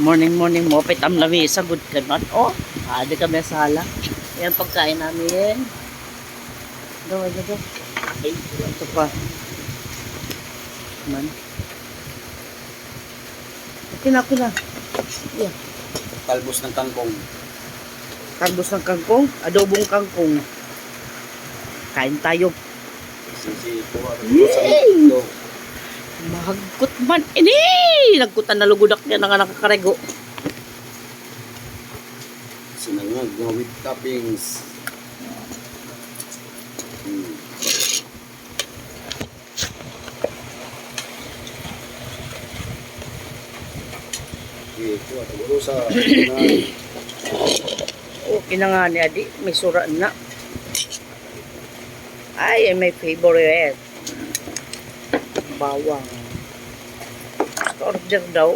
Morning, morning mo. Pitam lami sa good ka man. Oh, adi kami sa hala. Yan pagkain namin. Do, do, do. Ay, ito pa. Man. Okay na. Yeah. Talbos ng kangkong. Karbos ng kangkong, adobong kangkong. Kain tayo. Sisi ko. Yay! Mahagkot man. Ini! Nagkutan na lugudak niya nga nakakarego. Sinangag mga with toppings. Hmm. Okay, ito at siguro sa Okay na nga ni Adi. May sura na. Ay, may favorite. Bawang. Order daw.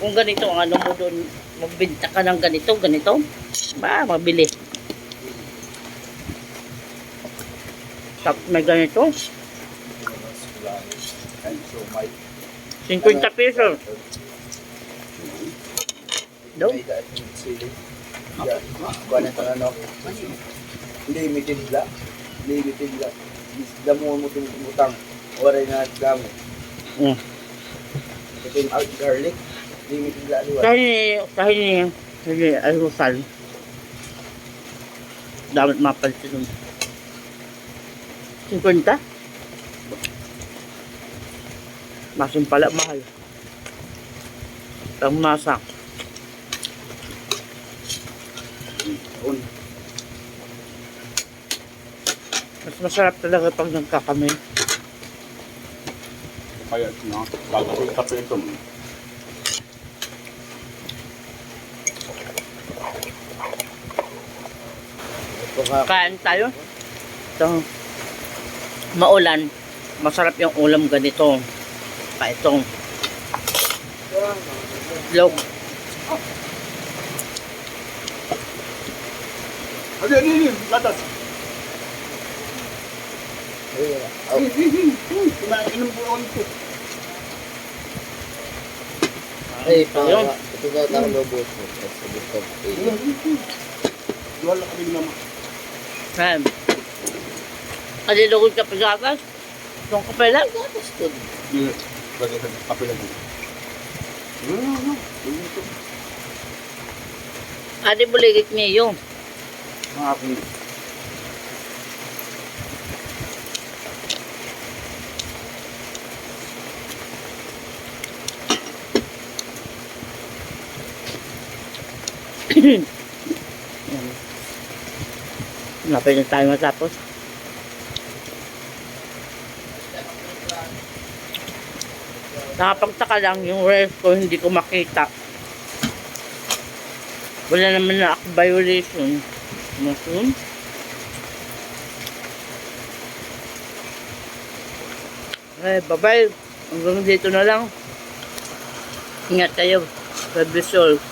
Kung ganito ang ano mo doon, magbinta ka ng ganito, ganito. Ba, mabili. Tapos may ganito. and so may 50 pesos. Daw. may dahil sili. Yeah. Kuha na ito ano. Limited la. Limited la. Damo mo itong utang. Oray na damo. Mm. Ito yung out garlic. Limited la. Liwa. Kahit ni, kahit ni, kahit ni Alrosal. Dapat mapansin nun. 50? Masin pala, mahal. Ang masa. Un. Mas masarap talaga pag nagkakami. Ito. Ito nga. Kain tayo. Ito. Maulan. Masarap yung ulam ganito. Pa itong log. Ano yan yun? Latas. Oh. Ay, pa, Ayun. ito daw tayo lobos mo. Sa gusto ko. Wala kami naman. Ayan. Kalilugod ka pa sa atas. Itong kape lang. Hindi. Lagay sa kape lang. No, no, no. Hindi ito. Adi buligit niyo. Mga akong Napay na tayo matapos. Nakapagtaka lang yung ref ko, hindi ko makita. Wala naman na ako violation. Mushroom. Eh, bye-bye. Hanggang dito na lang. Ingat kayo. God bless you all.